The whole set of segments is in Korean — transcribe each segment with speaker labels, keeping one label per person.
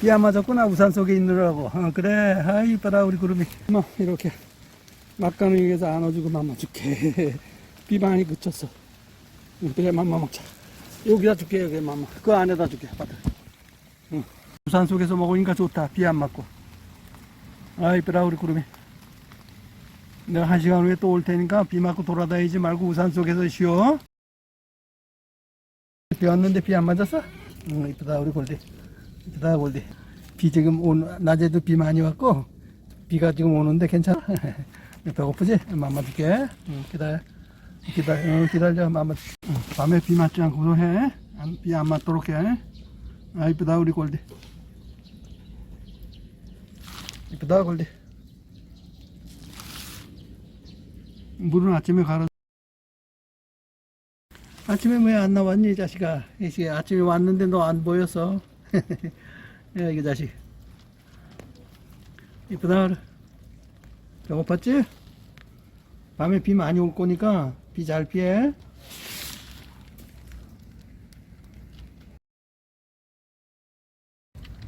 Speaker 1: 비안 맞았구나 우산 속에 있느라고. 어, 그래. 아이 이뻐라 우리 구름이. 뭐 이렇게 막간을 위해서 안아주고 맘마 줄게. 비 많이 그쳤어. 응, 그래 맘마 먹자 여기다 줄게 여기 맘마 그 안에다 줄게 받아 응. 우산 속에서 먹으니까 좋다. 비 안 맞고. 아이 이뻐라 우리 구름이. 내가 한 시간 후에 또 올 테니까 비 맞고 돌아다니지 말고 우산 속에서 쉬어. 비 왔는데 비 안 맞았어? 응 이쁘다 우리 골디 다 골디 비 지금 온 낮에도 비 많이 왔고 비가 지금 오는데 괜찮아. 배고프지? 맘마 줄게. 응, 기다려. 기다려. 응, 기다려. 맘마. 응, 밤에 비 맞지 않고도 해비 안 맞도록 해 아 이쁘다 우리 골디. 이쁘다 골디. 물은 아침에 갈아. 아침에 왜 안 나왔니, 이 자식아? 이 자식 아침에 왔는데 너 안 보였어. 야, 이 자식. 이쁘다. 배고팠지? 밤에 비 많이 올 거니까 비 잘 피해.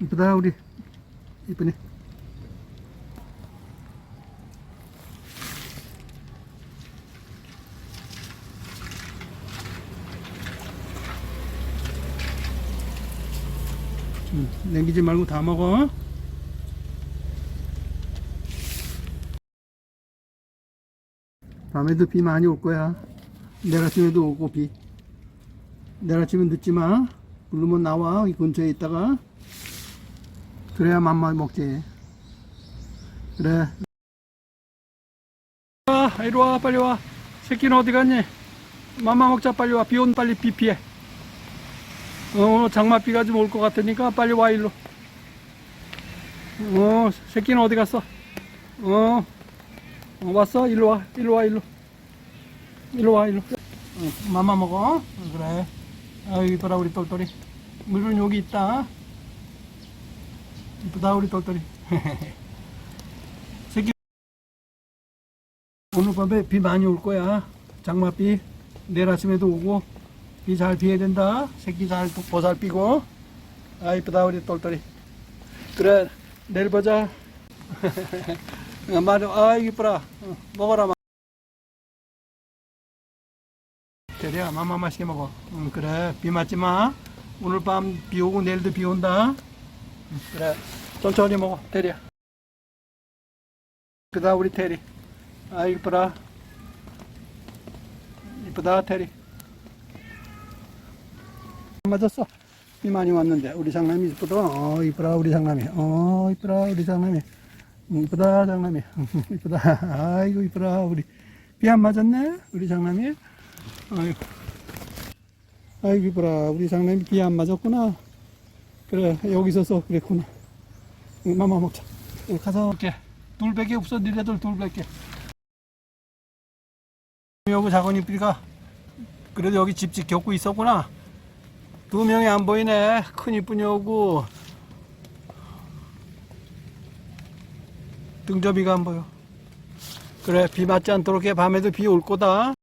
Speaker 1: 이쁘다, 우리. 이쁘네. 남기지 말고 다 먹어. 밤에도 비 많이 올 거야. 내일 아침에도 오고 비. 내일 아침에 늦지 마. 부르면 나와. 이 근처에 있다가. 그래야 맘마 먹지. 그래. 아, 이리 와, 빨리 와. 새끼는 어디 갔니? 맘마 먹자, 빨리 와. 비 온 빨리 비 피해. 어, 장마비가 좀 올 것 같으니까 빨리 와, 일로. 어, 새끼는 어디 갔어? 어, 어, 왔어? 일로 와, 일로 와, 일로. 일로 와, 일로. 어, 맘마 먹어. 어, 그래. 아유, 이뻐라, 우리 똘똘이. 물은 여기 있다. 이쁘다, 우리 똘똘이. 새끼. 오늘 밤에 비 많이 올 거야. 장마비. 내일 아침에도 오고. 비잘 피해야 된다. 새끼 잘 보살피고. 아, 이쁘다, 우리 똘똘이. 그래, 내일 보자. 어, 말해, 아, 이쁘라. 어, 먹어라, 마. 대리야, 맘마 맛있게 먹어. 응, 그래, 비 맞지 마. 오늘 밤 비 오고 내일도 비 온다. 응, 그래, 천천히 먹어, 대리야. 그다, 우리 테리. 아, 이쁘라. 이쁘다, 테리. 맞았어. 비 많이 왔는데 우리 장남이 이쁘다. 어 이쁘다 우리 장남이. 어 이쁘다 우리 장남이. 음, 이쁘다 장남이. 이쁘다. 아이고 이쁘다 우리. 비 안 맞았네 우리 장남이. 아이고. 아이고 이쁘다 우리 장남이 비 안 맞았구나. 그래 여기 있어서 그랬구나. 응, 마마 먹자. 응, 가서 이렇게 둘밖에 없어 니네들 둘밖에. 여기 작은 이쁘리가 그래도 여기 집집 겪고 있었구나. 두 명이 안 보이네. 큰 이쁜이 오고 등접이가 안 보여. 그래 비 맞지 않도록 해. 밤에도 비 올 거다.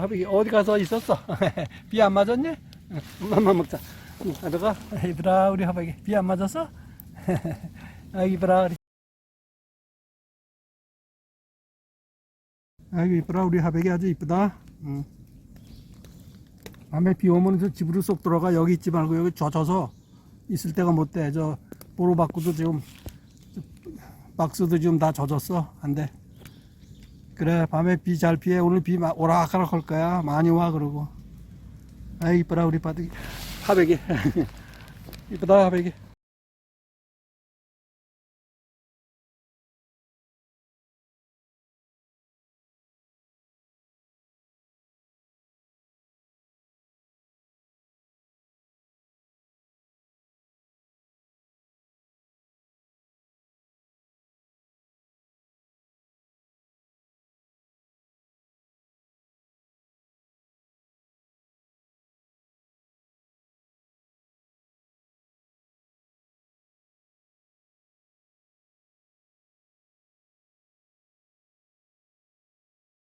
Speaker 1: 하비 어디 가서 있었어? 비 안 맞았니? 응, 엄마만 먹자. 응, 가져가. 이쁘라 우리 하박이 비 안 맞았어? 아 이쁘라 우리. 아이고 이쁘라 우리 하백이 아주 이쁘다. 응. 밤에 비 오면 저 집으로 쏙 들어가 여기 있지 말고 여기 젖어서 있을 때가 못 돼. 저 보로바꾸도 지금 저 박스도 지금 다 젖었어. 안 돼. 그래 밤에 비 잘 피해. 오늘 비 마- 오락가락 할 거야. 많이 와 그러고. 아이 이쁘다 우리 바둑이. 하백이. 이쁘다 하백이.